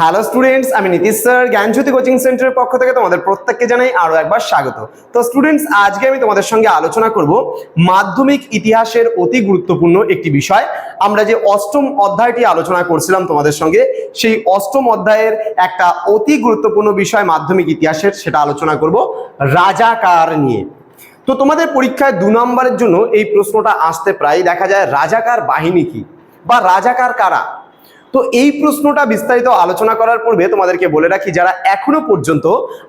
Hello students আমি Nitish sir, জ্ঞানজ্যোতি coaching সেন্টারের পক্ষ থেকে তোমাদের প্রত্যেককে জানাই আরও একবার স্বাগত। তো স্টুডেন্টস আজকে আমি তোমাদের সঙ্গে আলোচনা করব মাধ্যমিক ইতিহাসের অতি গুরুত্বপূর্ণ একটি বিষয়। আমরা যে অষ্টম অধ্যায়টি আলোচনা করছিলাম তোমাদের সঙ্গে, সেই অষ্টম অধ্যায়ের একটা অতি গুরুত্বপূর্ণ বিষয় মাধ্যমিক ইতিহাসের, সেটা আলোচনা করব রাজাকার নিয়ে। তো তোমাদের পরীক্ষায় দু নম্বরের জন্য এই প্রশ্নটা আসতে প্রায় দেখা যায়, রাজাকার বাহিনী কি বা রাজাকার কারা? তো এই প্রশ্নটা বিস্তারিত আলোচনা করার পূর্বে তোমাদেরকে বলে রাখি, যারা এখনও পর্যন্ত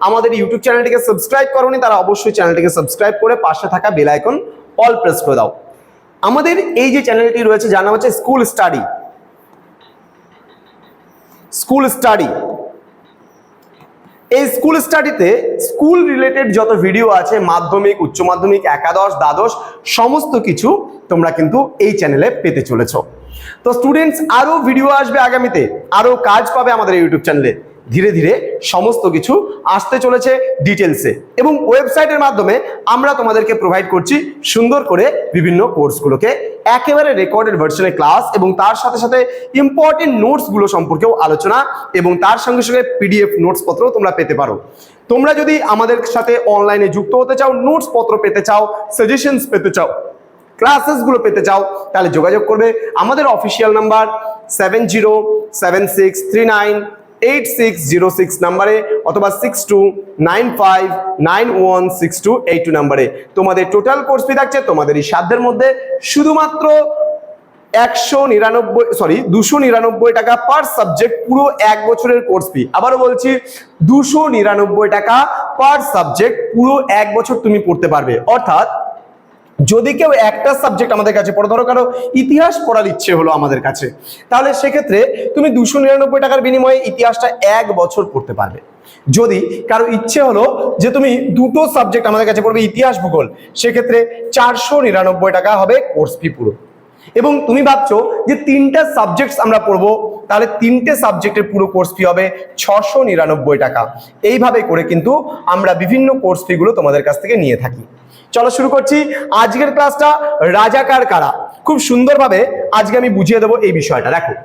আমাদের ইউটিউব চ্যানেলটিকে সাবস্ক্রাইব করনি, তারা অবশ্যই চ্যানেলটিকে সাবস্ক্রাইব করে পাশে থাকা বেল আইকন অল প্রেস করে দাও। আমাদের এই যে চ্যানেলটি রয়েছে, যার নাম হচ্ছে স্কুল স্টাডি স্কুল স্টাডি এই স্কুল স্টাডিতে স্কুল রিলেটেড যত ভিডিও আছে, মাধ্যমিক, উচ্চ মাধ্যমিক, একাদশ, দ্বাদশ, সমস্ত কিছু তোমরা কিন্তু এই চ্যানেলে পেতে চলেছো। তো স্টুডেন্টস আরও ভিডিও আসবে আগামীতে। আরও কাজ পাবে আমাদের ইউটিউব চ্যানেলে ধীরে ধীরে সমস্ত কিছু আসতে চলেছে ডিটেলসে এবং ওয়েবসাইটের মাধ্যমে আমরা তোমাদেরকে প্রোভাইড করছি সুন্দর করে বিভিন্ন কোর্সগুলোকে একেবারে রেকর্ডেড ভার্সনে ক্লাস এবং তার সাথে সাথে ইম্পর্টেন্ট নোটসগুলো সম্পর্কেও আলোচনা এবং তার সঙ্গে সঙ্গে পিডিএফ নোটস পত্র তোমরা পেতে পারো। তোমরা যদি আমাদের সাথে অনলাইনে যুক্ত হতে চাও নোটস পত্র পেতে চাও সাজেশনস পেতে চাও ক্লাসেসগুলো পেতে চাও, তাহলে যোগাযোগ করবে। আমাদের official number seven zero seven six three nine eight six zero six নাম্বারে অথবা six two nine five nine one six two eight two নাম্বারে তোমাদের টোটাল কোর্স ফি থাকছে তোমাদের এই সাধ্যের মধ্যে শুধুমাত্র একশো নিরানব্বই সরি দুশো নিরানব্বই টাকা পার সাবজেক্ট পুরো এক বছরের কোর্স ফি আবারও বলছি, দুশো নিরানব্বই টাকা পার সাবজেক্ট পুরো এক বছর তুমি পড়তে পারবে। অর্থাৎ যদি কেউ একটা সাবজেক্ট আমাদের কাছে পড়ে, ধরো কারও ইতিহাস পড়ার ইচ্ছে হলো আমাদের কাছে, তাহলে সেক্ষেত্রে তুমি দুশো নিরানব্বই টাকার বিনিময়ে ইতিহাসটা এক বছর পড়তে পারবে। যদি কারও ইচ্ছে হলো যে তুমি দুটো সাবজেক্ট আমাদের কাছে পড়বে, ইতিহাস, ভূগোল, সেক্ষেত্রে চারশো নিরানব্বই টাকা হবে কোর্স ফি পুরো। এবং তুমি ভাবছ যে তিনটা সাবজেক্টস আমরা পড়ব, তাহলে তিনটে সাবজেক্টের পুরো কোর্স ফি হবে ছশো নিরানব্বই টাকা। এইভাবে করে কিন্তু আমরা বিভিন্ন কোর্স ফিগুলো তোমাদের কাছ থেকে নিয়ে থাকি। চলো শুরু করছি। আজকের ক্লাসটা রাজাকার কারা খুব সুন্দরভাবে আজকে আমি বুঝিয়ে দেবো এই বিষয়টা। দেখো,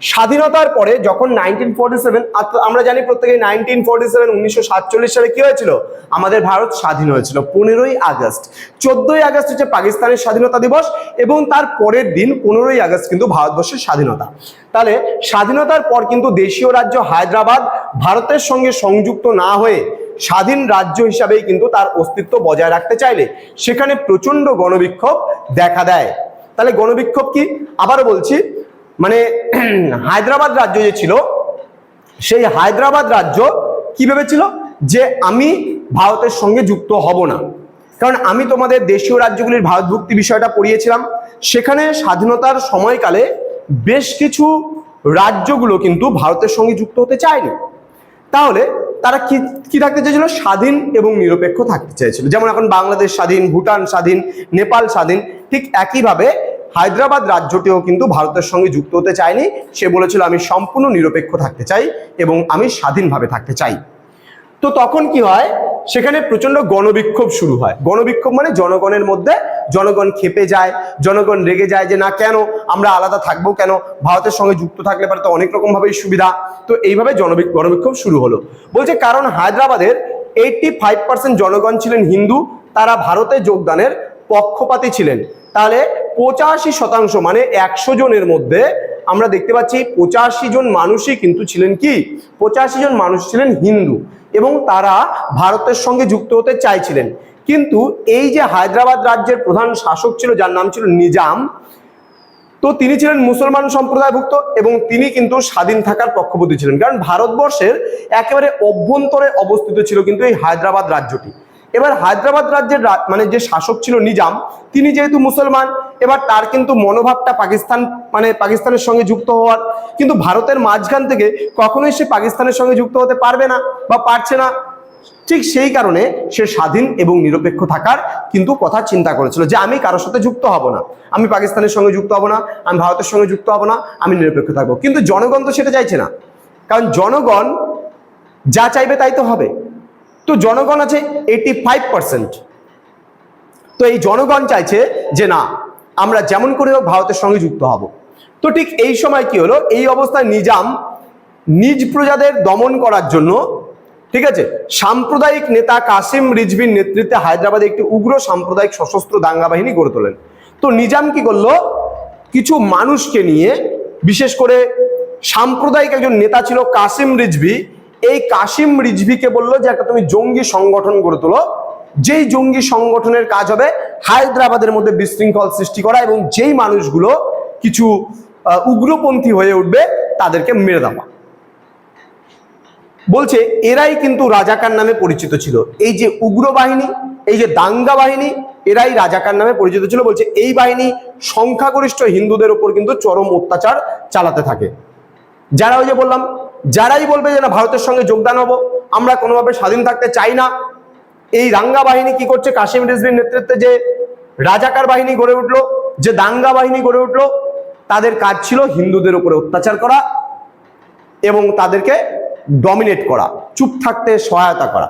স্বাধীনতার পরে যখন নাইনটিন ফোর্টি সেভেন আমরা জানি প্রত্যেকে নাইনটিন ফোর্টি সেভেন উনিশশো সাতচল্লিশ সালে কি হয়েছিল? আমাদের ভারত স্বাধীন হয়েছিল। পনেরোই আগস্ট। চোদ্দই আগস্ট হচ্ছে পাকিস্তানের স্বাধীনতা দিবস এবং তার পরের দিন পনেরোই আগস্ট কিন্তু ভারতবর্ষের স্বাধীনতা। তাহলে স্বাধীনতার পর কিন্তু দেশীয় রাজ্য হায়দ্রাবাদ ভারতের সঙ্গে সংযুক্ত না হয়ে স্বাধীন রাজ্য হিসাবেই কিন্তু তার অস্তিত্ব বজায় রাখতে চাইলে সেখানে প্রচণ্ড গণবিক্ষোভ দেখা দেয়। তাহলে গণবিক্ষোভ কি? আবারও বলছি মানে হায়দ্রাবাদ রাজ্য যে ছিল, সেই হায়দ্রাবাদ রাজ্য কি ভেবেছিল? যে আমি ভারতের সঙ্গে যুক্ত হব না। কারণ আমি তোমাদের দেশীয় রাজ্যগুলির ভারতভুক্তি বিষয়টা পড়িয়েছিলাম। সেখানে স্বাধীনতার সময়কালে বেশ কিছু রাজ্যগুলো কিন্তু ভারতের সঙ্গে যুক্ত হতে চায়নি। তাহলে তারা কি কি থাকতে চেয়েছিল? স্বাধীন এবং নিরপেক্ষ থাকতে চেয়েছিল। যেমন এখন বাংলাদেশ স্বাধীন, ভুটান স্বাধীন, নেপাল স্বাধীন, ঠিক একইভাবে হায়দ্রাবাদ রাজ্যটিও কিন্তু ভারতের সঙ্গে যুক্ত হতে চায়নি। সে বলেছিল, আমি সম্পূর্ণ নিরপেক্ষ থাকতে চাই এবং আমি স্বাধীনভাবে থাকতে চাই। তো তখন কি হয়? সেখানে প্রচণ্ড গণবিক্ষোভ শুরু হয়। গণবিক্ষোভ মানে জনগণের মধ্যে জনগণ খেপে যায়, জনগণ রেগে যায় যে, না কেন? আমরা আলাদা থাকব কেন? ভারতের সঙ্গে যুক্ত থাকলে পারে তো অনেক রকম ভাবেই সুবিধা। তো এইভাবে গণবিক্ষোভ শুরু হলো। বলছে, কারণ হায়দ্রাবাদের এইটটি ফাইভ পার্সেন্ট জনগণ ছিলেন হিন্দু, তারা ভারতে যোগদানের পক্ষপাতী ছিলেন। তাহলে পঁচাশি শতাংশ মানে একশো জনের মধ্যে আমরা দেখতে পাচ্ছি পঁচাশি জন মানুষই কিন্তু ছিলেন কি? পঁচাশি জন মানুষ ছিলেন হিন্দু এবং তারা ভারতের সঙ্গে যুক্ত হতে চাইছিলেন। কিন্তু এই যে হায়দ্রাবাদ রাজ্যের প্রধান শাসক ছিল, যার নাম ছিল নিজাম, তো তিনি ছিলেন মুসলমান সম্প্রদায়ভুক্ত এবং তিনি কিন্তু স্বাধীন থাকার পক্ষপাতী ছিলেন। কারণ ভারতবর্ষের একেবারে অভ্যন্তরে অবস্থিত ছিল কিন্তু এই হায়দ্রাবাদ রাজ্যটি। এবার হায়দ্রাবাদ রাজ্যের মানে যে শাসক ছিল নিজাম, তিনি যেহেতু মুসলমান, এবার তার কিন্তু মনোভাবটা পাকিস্তান মানে পাকিস্তানের সঙ্গে যুক্ত হওয়ার, কিন্তু ভারতের মাঝখান থেকে কখনোই সে পাকিস্তানের সঙ্গে যুক্ত হতে পারবে না বা পারছে না। ঠিক সেই কারণে সে স্বাধীন এবং নিরপেক্ষ থাকার কিন্তু কথা চিন্তা করেছিল যে আমি কারোর সাথে যুক্ত হব না। আমি পাকিস্তানের সঙ্গে যুক্ত হব না, আমি ভারতের সঙ্গে যুক্ত হব না, আমি নিরপেক্ষ থাকব। কিন্তু জনগণ তো সেটা চাইছে না। কারণ জনগণ যা চাইবে তাই তো হবে। তো জনগণ আছে এইটি ফাইভ পার্সেন্ট তো এই জনগণ চাইছে যে না, আমরা যেমন করে হোক ভারতের সঙ্গে যুক্ত হব। তো ঠিক এই সময় কি হলো? এই অবস্থায় নিজাম নিজ প্রজাদের দমন করার জন্য, ঠিক আছে, সাম্প্রদায়িক নেতা কাসিম রিজভির নেতৃত্বে হায়দ্রাবাদে একটি উগ্র সাম্প্রদায়িক সশস্ত্র দাঙ্গা বাহিনী গড়ে তোলেন। তো নিজাম কি করল? কিছু মানুষকে নিয়ে, বিশেষ করে সাম্প্রদায়িক একজন নেতা ছিল কাসিম রিজভি এই কাসিম রিজভিকে বলল যে, একটা তুমি জঙ্গি সংগঠন গড়ে তোলো। যেই জঙ্গি সংগঠনের কাজ হবে হায়দ্রাবাদের মধ্যে বিশৃঙ্খল সৃষ্টি করা এবং যেই মানুষগুলো কিছু উগ্রপন্থী হয়ে উঠবে তাদেরকে মেরে দেওয়া। বলছে, এরাই কিন্তু রাজাকার নামে পরিচিত ছিল। এই যে উগ্র বাহিনী, এই যে দাঙ্গা বাহিনী, এরাই রাজাকার নামে পরিচিত ছিল। বলছে, এই বাহিনী সংখ্যাগরিষ্ঠ হিন্দুদের উপর কিন্তু চরম অত্যাচার চালাতে থাকে। যারা ওই যে বললাম যারাই বলবে যে না, ভারতের সঙ্গে যোগদান হব, আমরা কোনোভাবে স্বাধীন থাকতে চাই না। এই দাঙ্গা বাহিনী কি করছে? কাশিম রিজভির নেতৃত্বে যে রাজাকার বাহিনী গড়ে উঠল, যে দাঙ্গা বাহিনী গড়ে উঠল, তাদের কাজ ছিল হিন্দুদের উপরে অত্যাচার করা এবং তাদেরকে ডমিনেট করা, চুপ থাকতে সহায়তা করা।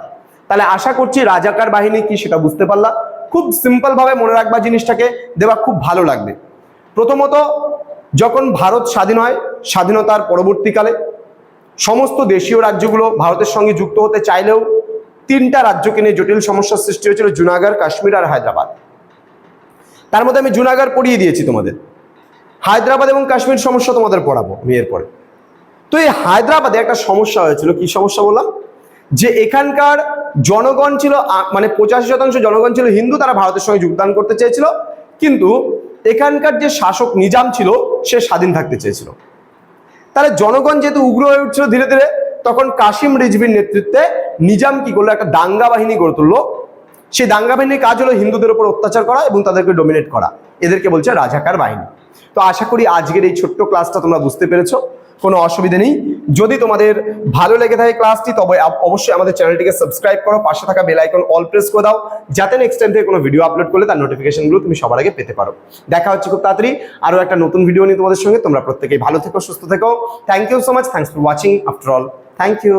তাহলে আশা করছি রাজাকার বাহিনী কি সেটা বুঝতে পারলাম খুব সিম্পল ভাবে মনে রাখবা জিনিসটাকে দেওয়া খুব ভালো লাগবে। প্রথমত, যখন ভারত স্বাধীন হয়, স্বাধীনতার পরবর্তীকালে সমস্ত দেশীয় রাজ্যগুলো ভারতের সঙ্গে যুক্ত হতে চাইলেও তিনটা রাজ্যকে নিয়ে জটিল সমস্যার সৃষ্টি হয়েছিল, জুনাগড়, কাশ্মীর আর হায়দ্রাবাদ। তার মধ্যে আমি জুনাগড় পড়িয়ে দিয়েছি তোমাদের। হায়দ্রাবাদ এবং কাশ্মীর সমস্যা তোমাদের পড়াবো আমি এরপরে। তো এই হায়দ্রাবাদে একটা সমস্যা হয়েছিল, কি সমস্যা বললাম? যে এখানকার জনগণ ছিল মানে পঁচাশি শতাংশ জনগণ ছিল হিন্দু, তারা ভারতের সঙ্গে যোগদান করতে চেয়েছিল, কিন্তু এখানকার যে শাসক নিজাম ছিল, সে স্বাধীন থাকতে চেয়েছিল। তাহলে জনগণ যেহেতু উগ্র হয়ে উঠছিল ধীরে ধীরে, তখন কাশিম রিজভির নেতৃত্বে নিজাম কি করল? একটা দাঙ্গা বাহিনী গড়ে তুললো। সেই দাঙ্গা বাহিনীর কাজ হলো হিন্দুদের উপর অত্যাচার করা এবং তাদেরকে ডোমিনেট করা। এদেরকে বলছে রাজাকার বাহিনী। তো আশা করি আজকের এই ছোট্ট ক্লাসটা তোমরা বুঝতে পেরেছ। কোনো অসুবিধে নেই। যদি তোমাদের ভালো লেগে থাকে ক্লাসটি তবে অবশ্যই আমাদের চ্যানেলটিকে সাবস্ক্রাইব করো, পাশে থাকা বেল আইকন অল প্রেস করে দাও, যাতে নেক্সট টাইম থেকে কোনো ভিডিও আপলোড করলে তার নোটিফিকেশনগুলো তুমি সবার আগে পেতে পারো। দেখা হচ্ছে খুব তাড়াতাড়ি আরও একটা নতুন ভিডিও নিয়ে তোমাদের সঙ্গে। তোমরা প্রত্যেকেই ভালো থেকো, সুস্থ থেকো। Thank you so much thanks for watching after all thank you